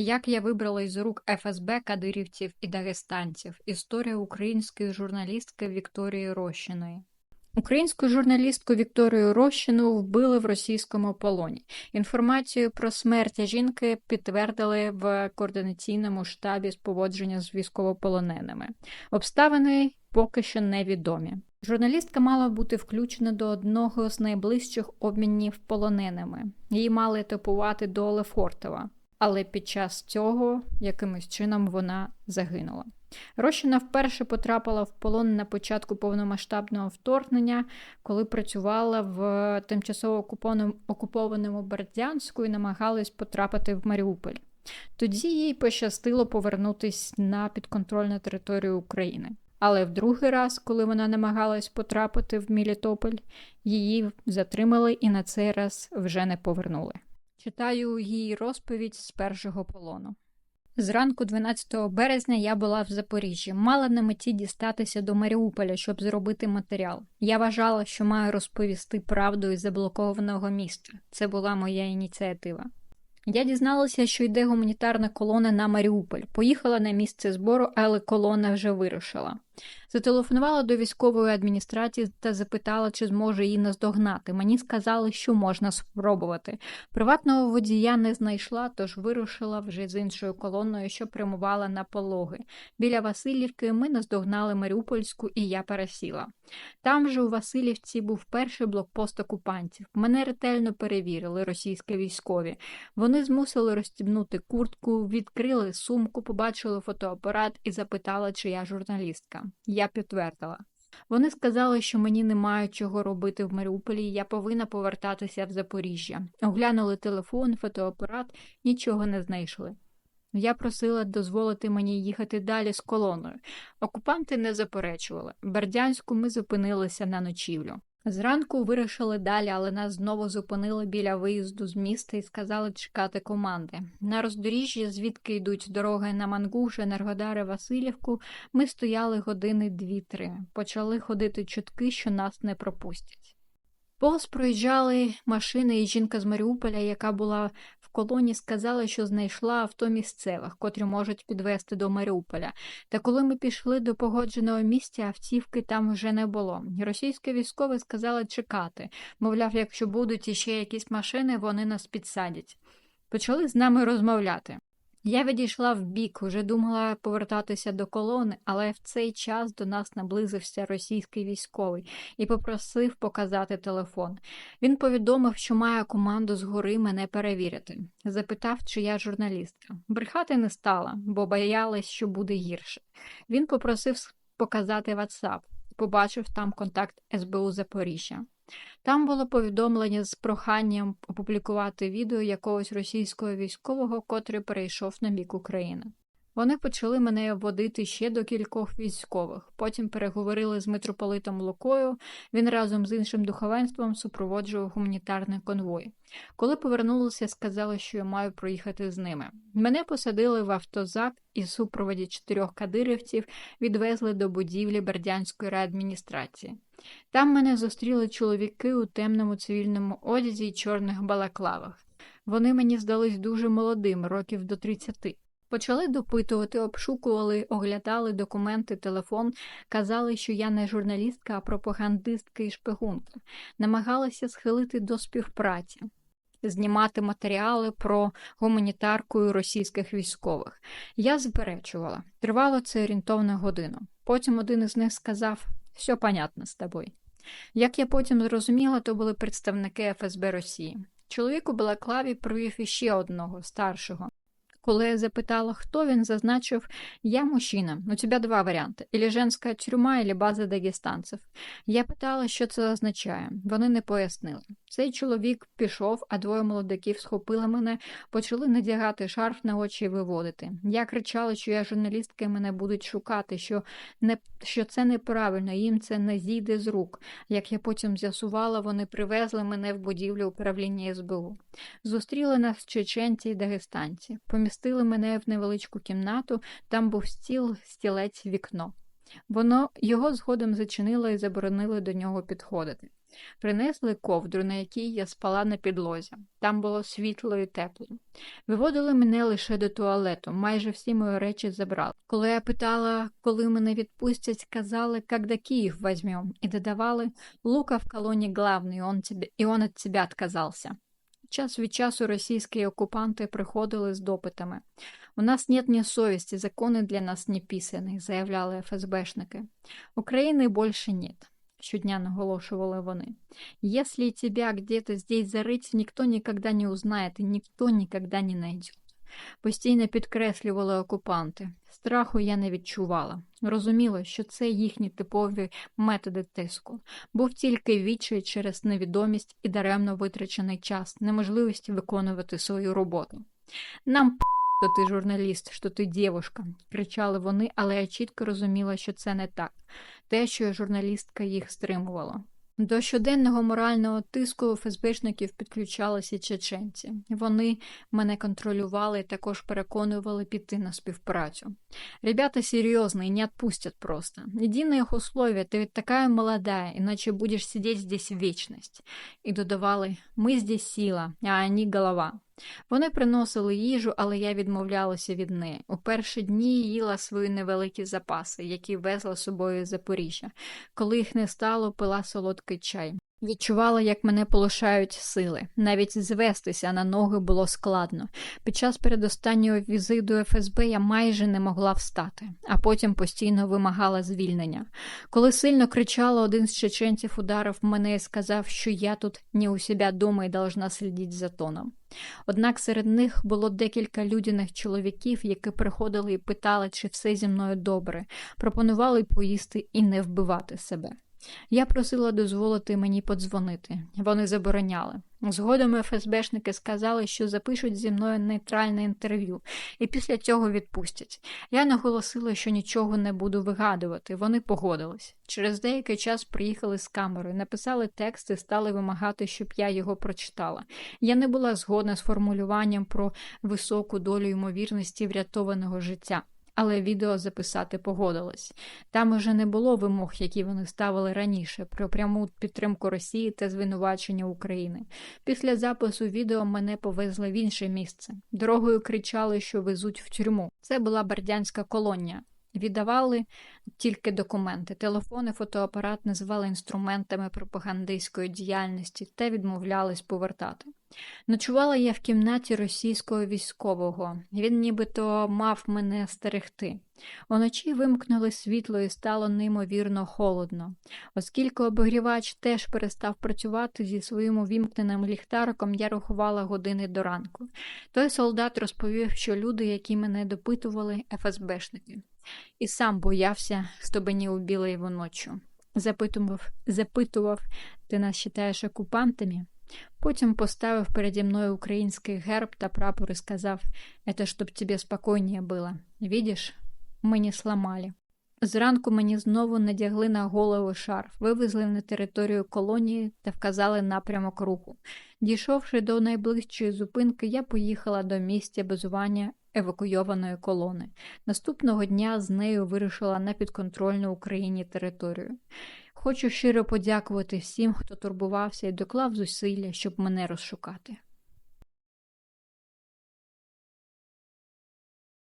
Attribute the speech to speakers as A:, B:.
A: Як я вибрала із рук ФСБ кадирівців і дагестанців. Історія української журналістки Вікторії Рощиної. Українську журналістку Вікторію Рощину вбили в російському полоні. Інформацію про смерть жінки підтвердили в координаційному штабі з поводження з військовополоненими. Обставини поки що невідомі. Журналістка мала бути включена до одного з найближчих обмінів полоненими. Її мали етапувати до Лефортова але під час цього якимось чином вона загинула. Рощина вперше потрапила в полон на початку повномасштабного вторгнення, коли працювала в тимчасово окупованому Бердянську і намагалась потрапити в Маріуполь. Тоді їй пощастило повернутися на підконтрольну територію України. Але в другий раз, коли вона намагалась потрапити в Мілітополь, її затримали і на цей раз вже не повернули. Читаю її розповідь з першого полону. Зранку 12 березня я була в Запоріжжі, мала на меті дістатися до Маріуполя, щоб зробити матеріал. Я вважала, що маю розповісти правду із заблокованого міста. Це була моя ініціатива. Я дізналася, що йде гуманітарна колона на Маріуполь. Поїхала на місце збору, але колона вже вирушила. Зателефонувала до військової адміністрації та запитала, чи зможе її наздогнати. Мені сказали, що можна спробувати. Приватного водія не знайшла, тож вирушила вже з іншою колоною, що прямувала на пологи. Біля Васильівки ми наздогнали Маріупольську, і я пересіла. Там же у Васильівці був перший блокпост окупантів. Мене ретельно перевірили російські військові. Вони змусили розстібнути куртку, відкрили сумку, побачили фотоапарат і запитали, чи я журналістка. Я підтвердила. Вони сказали, що мені немає чого робити в Маріуполі, я повинна повертатися в Запоріжжя. Оглянули телефон, фотоапарат, нічого не знайшли. Я просила дозволити мені їхати далі з колоною. Окупанти не заперечували. Бердянську ми зупинилися на ночівлю. Зранку вирушили далі, але нас знову зупинили біля виїзду з міста і сказали чекати команди. На роздоріжжі, звідки йдуть дороги на Мангуш, Енергодари, Васильівку, ми стояли години дві-три. Почали ходити чутки, що нас не пропустять. Повз проїжджали машини і жінка з Маріуполя, яка була колоні, сказала, що знайшла авто місцевих, котрі можуть підвести до Маріуполя. Та коли ми пішли до погодженого місця, автівки там вже не було. Російські військові сказали чекати. Мовляв, якщо будуть іще якісь машини, вони нас підсадять. Почали з нами розмовляти. Я відійшла в бік, уже думала повертатися до колони, але в цей час до нас наблизився російський військовий і попросив показати телефон. Він повідомив, що має команду згори мене перевірити. Запитав, чи я журналістка. Брехати не стала, бо боялась, що буде гірше. Він попросив показати WhatsApp. побачив там контакт СБУ Запоріжжя. Там було повідомлення з проханням опублікувати відео якогось російського військового, котрий перейшов на бік України. Вони почали мене водити ще до кількох військових. Потім переговорили з митрополитом Лукою. Він разом з іншим духовенством супроводжував гуманітарний конвой. Коли повернулися, сказали, що я маю проїхати з ними. Мене посадили в автозак і супроводі чотирьох кадирівців відвезли до будівлі Бердянської райадміністрації. Там мене зустріли чоловіки у темному цивільному одязі й чорних балаклавах. Вони мені здались дуже молодими, років до 30. Почали допитувати, обшукували, оглядали документи, телефон, казали, що я не журналістка, а пропагандистка і шпигунка, намагалися схилити до співпраці, знімати матеріали про гуманітарку і російських військових. Я заперечувала. Тривало це орієнтовно годину. Потім один із них сказав: все понятно з тобою. Як я потім зрозуміла, то були представники ФСБ Росії. Чоловік у Балаклаві провів іще одного старшого. Коли я запитала, хто він, зазначив, я мужчина, у тебе два варіанти: или женська тюрма, или база дагестанців. Я питала, що це означає. Вони не пояснили. Цей чоловік пішов, а двоє молодиків схопили мене, почали надягати шарф на очі і виводити. Я кричала, що я журналістка і мене будуть шукати, що не що це неправильно, їм це не зійде з рук. Як я потім з'ясувала, вони привезли мене в будівлю управління СБУ. Зустріли нас чеченці і дагестанці. Помістили мене в невеличку кімнату, там був стіл, стілець, вікно. Воно його згодом зачинило і заборонили до нього підходити. Принесли ковдру, на якій я спала на підлозі. Там було світло і тепло. Виводили мене лише до туалету, майже всі мої речі забрали. Коли я питала, коли мене відпустять, казали, когда Київ возьмем, і додавали Лука в колонії главний, он тебе, і он від тебе відказався. Час від часу російські окупанти приходили з допитами. У нас нет ні совісті, закони для нас не писані, заявляли ФСБшники. України більше нет щодня наголошували вони. Если тебя где-то здесь зарыть, ніхто ніколи не узнає і ніхто ніколи не найде. Постійно підкреслювали окупанти. Страху я не відчувала. Розуміла, що це їхні типові методи тиску. Був тільки відчай через невідомість і даремно витрачений час, неможливість виконувати свою роботу. Нам що ти журналіст, що ти дівушка, кричали вони, але я чітко розуміла, що це не так. Те, що журналістка їх стримувала. До щоденного морального тиску ФСБшників підключалися чеченці. Вони мене контролювали і також переконували піти на співпрацю. Ребята серйозні, не відпустять просто. Єдине їх условие, ти ведь така молода, іначе будеш сидіти здесь вічність. І додавали, ми здесь сила, а вони голова. Вони приносили їжу, але я відмовлялася від неї. У перші дні їла свої невеликі запаси, які везла з собою з Запоріжжя. Коли їх не стало, пила солодкий чай. Відчувала, як мене полишають сили. Навіть звестися на ноги було складно. Під час передостаннього візиту ФСБ я майже не могла встати, а потім постійно вимагала звільнення. Коли сильно кричала, один з чеченців ударив мене і сказав, що я тут не у себе дома і должна слідити за тоном. Однак серед них було декілька людяних чоловіків, які приходили і питали, чи все зі мною добре, пропонували поїсти і не вбивати себе. Я просила дозволити мені подзвонити. Вони забороняли. Згодом ФСБшники сказали, що запишуть зі мною нейтральне інтерв'ю, і після цього відпустять. Я наголосила, що нічого не буду вигадувати. Вони погодились. Через деякий час приїхали з камерою, написали текст і стали вимагати, щоб я його прочитала. Я не була згодна з формулюванням про високу долю ймовірності врятованого життя але відео записати погодилось. Там уже не було вимог, які вони ставили раніше, про пряму підтримку Росії та звинувачення України. Після запису відео мене повезли в інше місце. Дорогою кричали, що везуть в тюрму. Це була Бердянська колонія. Віддавали тільки документи. Телефони, фотоапарат називали інструментами пропагандистської діяльності та відмовлялись повертати. Ночувала я в кімнаті російського військового. Він нібито мав мене стерегти. Уночі вимкнули світло і стало неймовірно холодно. Оскільки обігрівач теж перестав працювати зі своїм увімкненим ліхтариком, я рахувала години до ранку. Той солдат розповів, що люди, які мене допитували, ФСБшники, і сам боявся, не убили його ночі. Запитував, запитував, ти нас вважаєш окупантами? Потім поставив переді мною український герб та прапор і сказав «Это щоб тобі спокійніше було. Видиш, ми не сламали. Зранку мені знову надягли на голову шарф, вивезли на територію колонії та вказали напрямок руху. Дійшовши до найближчої зупинки, я поїхала до місця базування евакуйованої колони. Наступного дня з нею вирушила на підконтрольну Україні територію. Хочу щиро подякувати всім, хто турбувався і доклав зусилля, щоб мене розшукати.